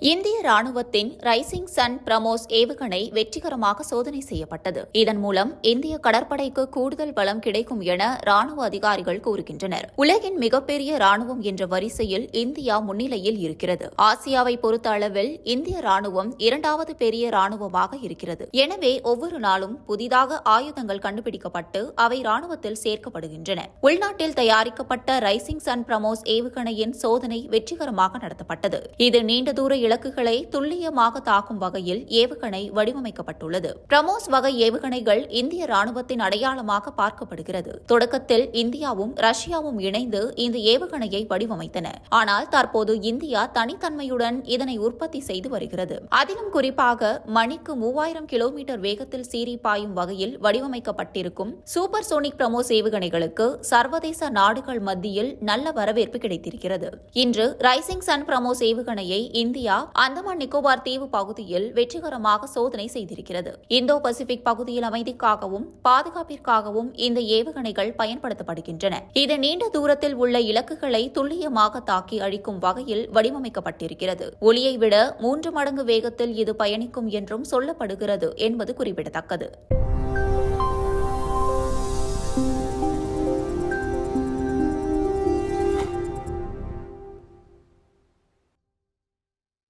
இந்திய ராணுவத்தின் rising Sun BrahMos ஏவுகணை வெற்றிகரமாக சோதனை செய்யப்பட்டது. இதன் மூலம் இந்திய கடற்படைக்கு கூடுதல் பலம் கிடைக்கும் என ராணுவ அதிகாரிகள் கூறுகின்றனர். உலகின் மிகப்பெரிய ராணுவம் என்ற வரிசையில் இந்தியா முன்னிலையில் இருக்கிறது. ஆசியாவை பொறுத்த அளவில் இந்திய ராணுவம் இரண்டாவது பெரிய ராணுவமாக இருக்கிறது. எனவே ஒவ்வொரு நாளும் புதிதாக ஆயுதங்கள் கண்டுபிடிக்கப்பட்டு அவை ராணுவத்தில் சேர்க்கப்படுகின்றன. உள்நாட்டில் தயாரிக்கப்பட்ட ரைசிங் சன் பிரமோஸ் ஏவுகணையின் சோதனை வெற்றிகரமாக நடத்தப்பட்டது. இது நீண்ட தூர இலக்குகளை துல்லியமாக தாக்கும் வகையில் ஏவுகணை வடிவமைக்கப்பட்டுள்ளது. பிரமோஸ் வகை ஏவுகணைகள் இந்திய ராணுவத்தின் அடையாளமாக பார்க்கப்படுகிறது. தொடக்கத்தில் இந்தியாவும் ரஷ்யாவும் இணைந்து இந்த ஏவுகணையை வடிவமைத்தன. ஆனால் தற்போது இந்தியா தனித்தன்மையுடன் இதனை உற்பத்தி செய்து வருகிறது. அதிலும் குறிப்பாக மணிக்கு மூவாயிரம் கிலோமீட்டர் வேகத்தில் சீறி பாயும் வகையில் வடிவமைக்கப்பட்டிருக்கும் சூப்பர் சோனிக் பிரமோஸ் ஏவுகணைகளுக்கு சர்வதேச நாடுகள் மத்தியில் நல்ல வரவேற்பு கிடைத்திருக்கிறது. இன்று ரைசிங் சன் பிரமோஸ் ஏவுகணையை இந்தியா அந்தமான் நிக்கோபார் தீவு பகுதியில் வெற்றிகரமாக சோதனை செய்திருக்கிறது. இந்தோ பசிபிக் பகுதியில் அமைதிக்காகவும் பாதுகாப்பிற்காகவும் இந்த ஏவுகணைகள் பயன்படுத்தப்படுகின்றன. இது நீண்ட தூரத்தில் உள்ள இலக்குகளை துல்லியமாக தாக்கி அழிக்கும் வகையில் வடிவமைக்கப்பட்டிருக்கிறது. ஒளியை விட மூன்று மடங்கு வேகத்தில் இது பயணிக்கும் என்றும் சொல்லப்படுகிறது என்பது குறிப்பிடத்தக்கது.